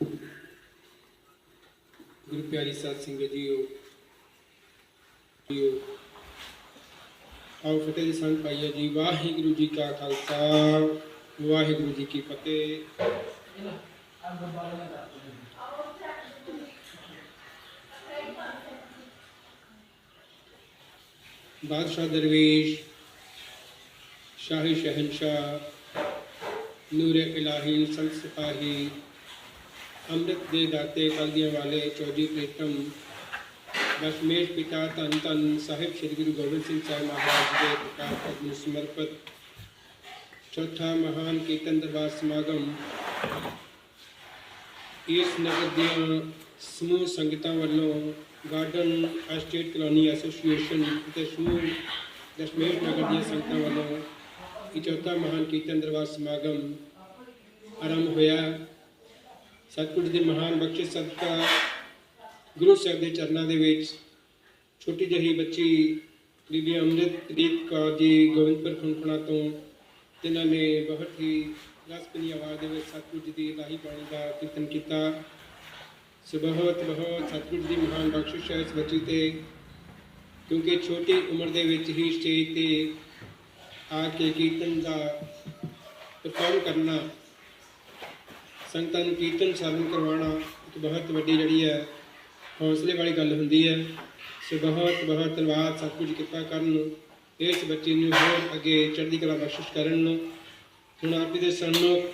गुरु प्यारी सात सिंह जीओ जीओ आओ फतेह जी संत भाइयों जी, वाहिगुरु जी का खालसा, वाहिगुरु जी की फतेह। बादशाह दरवेश, शाही शहनशाह, नूर इलाही संत सिपाही ਅੰਮ੍ਰਿਤ ਦੇ ਦਾਤੇ ਕਲਗੀਆਂ ਵਾਲੇ ਚੌਧਰੀ ਪ੍ਰੀਤਮ ਦਸ਼ਮੇਸ਼ ਪਿਤਾ ਧੰਨ ਧੰਨ ਸਾਹਿਬ ਸ੍ਰੀ ਗੁਰੂ ਗੋਬਿੰਦ ਸਿੰਘ ਸਾਹਿਬ ਮਹਾਰਾਜ ਦੇ ਪ੍ਰਕਾਸ਼ ਪੁਰਬ ਨੂੰ ਸਮਰਪਿਤ ਚੌਥਾ ਮਹਾਨ ਕੀਰਤਨ ਦਰਬਾਰ ਸਮਾਗਮ। ਇਸ ਨਗਰ ਦੀਆਂ ਸਮੂਹ ਸੰਗਤਾਂ ਵੱਲੋਂ ਗਾਰਡਨ ਐਸਟੇਟ ਕਲੋਨੀ ਐਸੋਸੀਏਸ਼ਨ ਅਤੇ ਸਮੂਹ ਦਸ਼ਮੇਸ਼ ਨਗਰ ਦੀਆਂ ਸੰਗਤਾਂ ਵੱਲੋਂ ਇਹ ਚੌਥਾ ਮਹਾਨ ਕੀਰਤਨ ਦਰਬਾਰ ਸਮਾਗਮ ਆਰੰਭ ਹੋਇਆ। ਸਤਿਗੁਰੂ ਦੀ ਮਹਾਨ ਬਖਸ਼ਿਸ਼ ਸਦਕਾ ਗੁਰੂ ਸਾਹਿਬ ਦੇ ਚਰਨਾਂ ਦੇ ਵਿੱਚ ਛੋਟੀ ਜਿਹੀ ਬੱਚੀ ਬੀਬੀ ਅੰਮ੍ਰਿਤਪ੍ਰੀਤ ਕੌਰ ਜੀ ਗੋਬਿੰਦਪੁਰ ਖੁੰਖਣਾ ਤੋਂ, ਜਿਨ੍ਹਾਂ ਨੇ ਬਹੁਤ ਹੀ ਰਸਪਨੀ ਆਵਾਜ਼ ਦੇ ਵਿੱਚ ਸਤਿਗੁਰੂ ਜੀ ਦੀ ਲਾਹੀ ਬਾਣੀ ਦਾ ਕੀਰਤਨ ਕੀਤਾ। ਸੋ ਬਹੁਤ ਬਹੁਤ ਸਤਿਗੁਰੂ ਦੀ ਮਹਾਨ ਬਖਸ਼ਿਸ਼ ਹੈ ਇਸ ਬੱਚੀ ਤੇ, ਕਿਉਂਕਿ ਛੋਟੀ ਉਮਰ ਦੇ ਵਿੱਚ ਹੀ ਸਟੇਜ ਤੇ ਆ ਕੇ ਕੀਰਤਨ ਦਾ ਪਰਫਾਰਮ ਕਰਨਾ ਸੰਗਤਾਂ ਨੂੰ ਕੀਰਤਨ ਸਾਧਨ ਕਰਵਾਉਣਾ ਇੱਕ ਬਹੁਤ ਵੱਡੀ ਜਿਹੜੀ ਹੈ ਹੌਸਲੇ ਵਾਲੀ ਗੱਲ ਹੁੰਦੀ ਹੈ। ਸੋ ਬਹੁਤ ਬਹੁਤ ਧੰਨਵਾਦ, ਸਭ ਕੁਝ ਕਿਰਪਾ ਕਰਨ ਨੂੰ, ਇਸ ਬੱਚੇ ਨੂੰ ਹੋਰ ਅੱਗੇ ਚੜ੍ਹਦੀ ਕਲਾ ਬਖਸ਼ਿਸ਼ ਕਰਨ ਨੂੰ। ਹੁਣ ਆਪ ਜੀ ਦੇ ਸਾਹਮਣੇ